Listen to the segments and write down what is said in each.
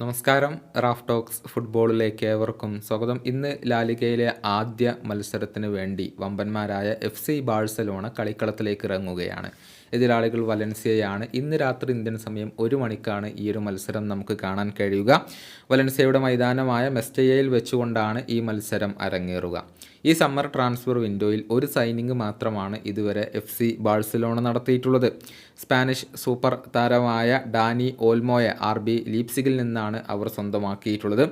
നമസ്കാരം. Raf talks ഫുട്ബോളിലേക്ക് ഏവർക്കും സ്വാഗതം. ഇന്ന് ലാലിഗയിലെ ആദ്യ മത്സരത്തിന് വേണ്ടി വമ്പന്മാരായ എഫ് സി ബാഴ്സലോണ കളിക്കളത്തിലേക്ക് ഇറങ്ങുകയാണ്. എതിരാളികൾ വലൻസിയയാണ്. ഇന്ന് രാത്രി ഇന്ത്യൻ സമയം ഒരു മണിക്കാണ് ഈ ഒരു മത്സരം നമുക്ക് കാണാൻ കഴിയുക. വലൻസിയയുടെ മൈതാനമായ മെസ്റ്റയയിൽ വെച്ചുകൊണ്ടാണ് ഈ മത്സരം അരങ്ങേറുക. ഈ സമ്മർ ട്രാൻസ്ഫർ വിൻഡോയിൽ ഒരു സൈനിങ് മാത്രമാണ് ഇതുവരെ എഫ് സി ബാഴ്സലോണ നടത്തിയിട്ടുള്ളത്. സ്പാനിഷ് സൂപ്പർ താരമായ ഡാനി ഓൽമോയെ ആർ ബി ലീപ്സിഗിൽ നിന്നാണ് അവർ സ്വന്തമാക്കിയിട്ടുള്ളത്.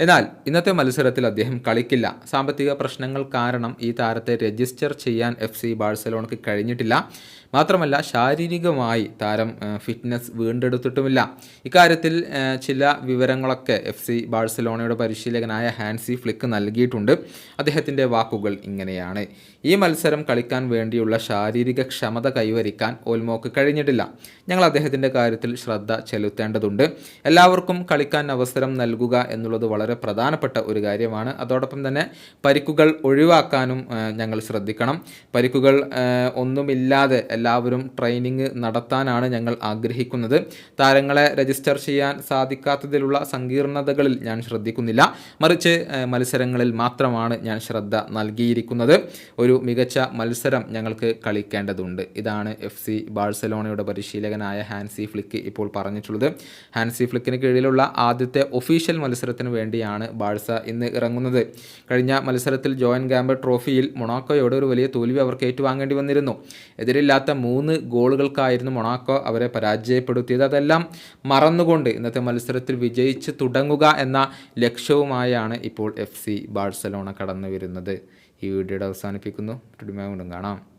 എന്നാൽ ഇന്നത്തെ മത്സരത്തിൽ അദ്ദേഹം കളിക്കില്ല. സാമ്പത്തിക പ്രശ്നങ്ങൾ കാരണം ഈ താരത്തെ രജിസ്റ്റർ ചെയ്യാൻ എഫ് സി ബാഴ്സലോണയ്ക്ക് കഴിഞ്ഞിട്ടില്ല. മാത്രമല്ല ശാരീരികമായി താരം ഫിറ്റ്നസ് വീണ്ടെടുത്തിട്ടുമില്ല. ഇക്കാര്യത്തിൽ ചില വിവരങ്ങളൊക്കെ എഫ് സി ബാഴ്സലോണയുടെ പരിശീലകനായ ഹാൻസി ഫ്ലിക്ക് നൽകിയിട്ടുണ്ട്. അദ്ദേഹത്തിന്റെ വാക്കുകൾ ഇങ്ങനെയാണ്. ഈ മത്സരം കളിക്കാൻ വേണ്ടിയുള്ള ശാരീരിക ക്ഷമത കൈവരിക്കാൻ ഓൽമോക്ക് കഴിഞ്ഞിട്ടില്ല. ഞങ്ങൾ അദ്ദേഹത്തിന്റെ കാര്യത്തിൽ ശ്രദ്ധ ചെലുത്തേണ്ടതുണ്ട്. എല്ലാവർക്കും കളിക്കാൻ അവസരം നൽകുക എന്നുള്ളത് വളരെ പ്രധാനപ്പെട്ട ഒരു കാര്യമാണ്. അതോടൊപ്പം തന്നെ പരിക്കുകൾ ഒഴിവാക്കാനും ഞങ്ങൾ ശ്രദ്ധിക്കണം. പരിക്കുകൾ ഒന്നുമില്ലാതെ എല്ലാവരും ട്രെയിനിങ് നടത്താനാണ് ഞങ്ങൾ ആഗ്രഹിക്കുന്നത്. താരങ്ങളെ രജിസ്റ്റർ ചെയ്യാൻ സാധിക്കാത്തതിലുള്ള സങ്കീർണതകളിൽ ഞാൻ ശ്രദ്ധിക്കുന്നില്ല. മറിച്ച് മത്സരങ്ങളിൽ മാത്രമാണ് ഞാൻ ശ്രദ്ധ നൽകിയിരിക്കുന്നത്. ഒരു മികച്ച മത്സരം ഞങ്ങൾക്ക് കളിക്കേണ്ടതുണ്ട്. ഇതാണ് എഫ് സി ബാഴ്സലോണയുടെ പരിശീലകനായ ഹാൻസി ഫ്ലിക്ക് ഇപ്പോൾ പറഞ്ഞിട്ടുള്ളത്. ഹാൻസി ഫ്ലിക്കിന് കീഴിലുള്ള ആദ്യത്തെ ഒഫീഷ്യൽ മത്സരത്തിന് വേണ്ടിയാണ് ബാഴ്സ ഇന്ന് ഇറങ്ങുന്നത്. കഴിഞ്ഞ മത്സരത്തിൽ ജോയൻ ഗാംബർ ട്രോഫിയിൽ മൊണാക്കോയോട് ഒരു വലിയ തോൽവി അവർക്ക് ഏറ്റുവാങ്ങേണ്ടി വന്നിരുന്നു. എതിരില്ലാത്ത മൂന്ന് ഗോളുകൾക്കായിരുന്നു മൊണാക്കോ അവരെ പരാജയപ്പെടുത്തിയത്. അതെല്ലാം മറന്നുകൊണ്ട് ഇന്നത്തെ മത്സരത്തിൽ വിജയിച്ച് തുടങ്ങുക എന്ന ലക്ഷ്യവുമായാണ് ഇപ്പോൾ എഫ് സി ബാഴ്സലോണ കടന്നു വരുന്നത് ഈ വീഡിയോയുടെ അവസാനിപ്പിക്കുന്നു. കാണാം.